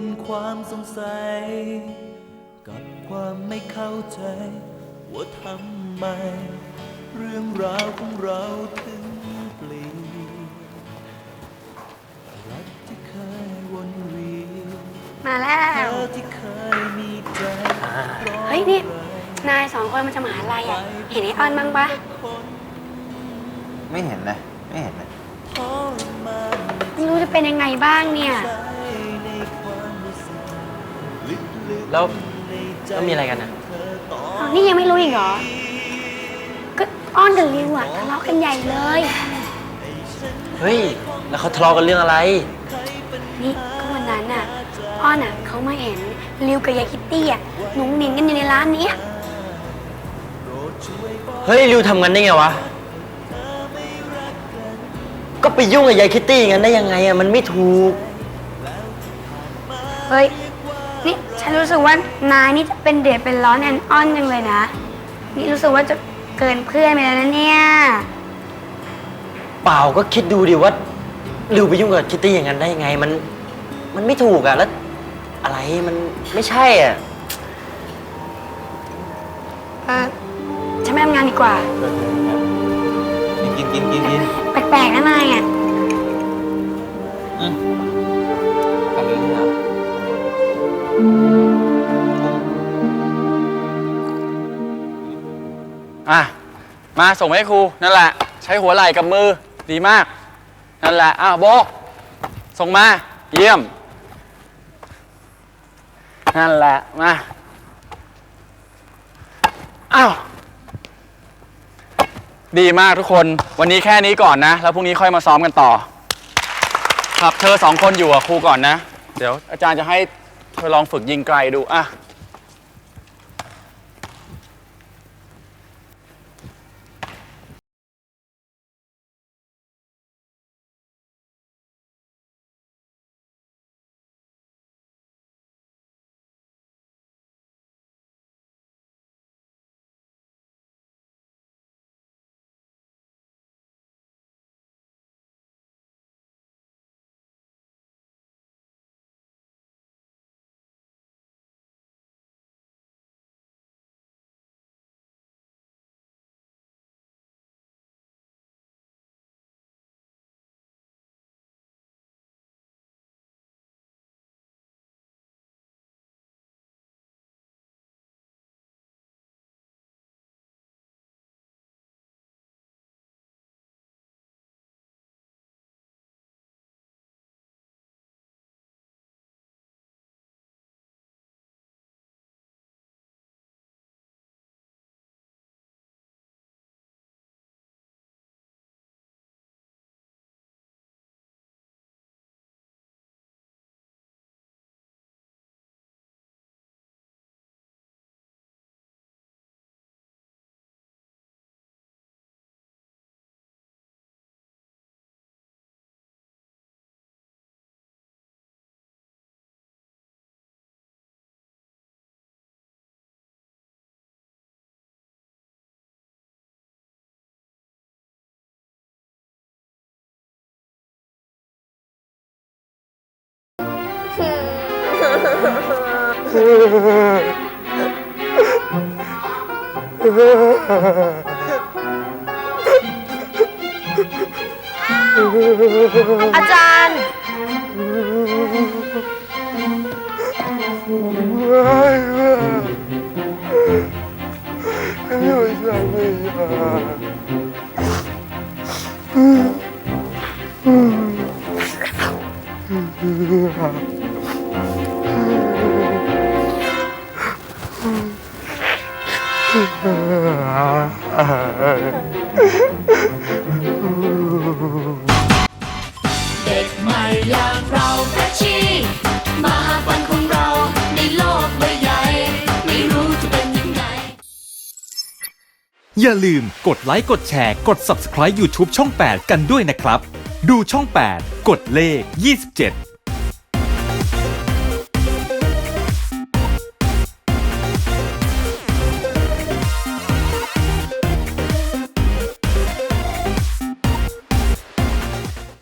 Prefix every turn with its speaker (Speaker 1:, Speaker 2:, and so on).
Speaker 1: นความสงสัย กับความไม่เข้าใจ ว่าทำไม เรื่องราวของเราถึงเปลี่ยนรักที่เคยวนเวียน
Speaker 2: มาแล้
Speaker 1: เธ
Speaker 2: ว
Speaker 1: อที่เคยมีใจรอ
Speaker 2: เฮ้ยนี่
Speaker 1: ใคร
Speaker 2: นายสองคนมันจะมาหาลัยอะ เห็นไอ้ออนบ้างปะ
Speaker 1: คน
Speaker 3: ไม่เห็นเลยไม่เห็นเลย
Speaker 1: ทรมาน
Speaker 2: ไม่รู้จะเป็นยังไงบ้างเนี่ย
Speaker 1: ใจ
Speaker 4: แล้ว
Speaker 1: ในใจ
Speaker 4: แล้วมีอะไรกันนะ
Speaker 1: เธอต่อ
Speaker 2: อ้าวนี่ยังไม่รู้อีกเหรอ ก็อ้อนกับริวอะทะเลาะกันใหญ่เลย
Speaker 4: เฮ้ย แล้วเขาทะเลาะกันเรื่องอะไร
Speaker 2: นี่ก็วันนั้นน่ะอ้อนอะเขามาเห็นริวกับยายคิตตี้อะหนุ่งหนิงกันอยู่ในร้านเนี้ย
Speaker 4: เฮ้ยริวทำงั้นได้ไงวะ ก็ไปยุ่งกับยายคิตตี้งั้นได้ยังไงอะมันไม่ถูก
Speaker 2: เฮ้ยนี่ ฉันรู้สึกว่านายนี่จะเป็นเดือดเป็นร้อนแอนอ้อนจังเลยนะ นี่รู้สึกว่าจะเกินเพื่อนไปแล้วนะเนี่ย
Speaker 4: เปล่าก็คิดดูดิว่าริวไปยุ่งกับคิตตี้อย่างนั้นได้ยังไง มันมันไม่ถูกอะแล้ว อะไรมันไม่ใช่อะ
Speaker 2: เออฉันไม่ทำงานดีกว่า
Speaker 3: กินกินกินกิน
Speaker 2: แปลกๆนะนายอะ
Speaker 3: ท
Speaker 5: อะ มาส่งให้ครู นั่นแหละ ใช้หัวไหล่กับมือดีมาก นั่นแหละ อ้าวโบกส่งมา เยี่ยม นั่นแหละ มา อ้าว ดีมากทุกคน วันนี้แค่นี้ก่อนนะ แล้วพรุ่งนี้ค่อยมาซ้อมกันต่อ ครับ เธอสองคนอยู่กับครูก่อนนะ เดี๋ยวอาจารย์จะให้ เธอลองฝึกยิงไกลดูอะ
Speaker 2: อาจารย์
Speaker 6: เด็กใหม่อย่างเราเฟรชชี่มาหาฝันของเราในโลกใบใหญ่ ไม่รู้จะเป็นยังไง
Speaker 7: อย่าลืมกดไลค์ กดแชร์ กด Subscribe YouTube ช่อง 8 กันด้วยนะครับ ดูช่อง 8 กดเลข 27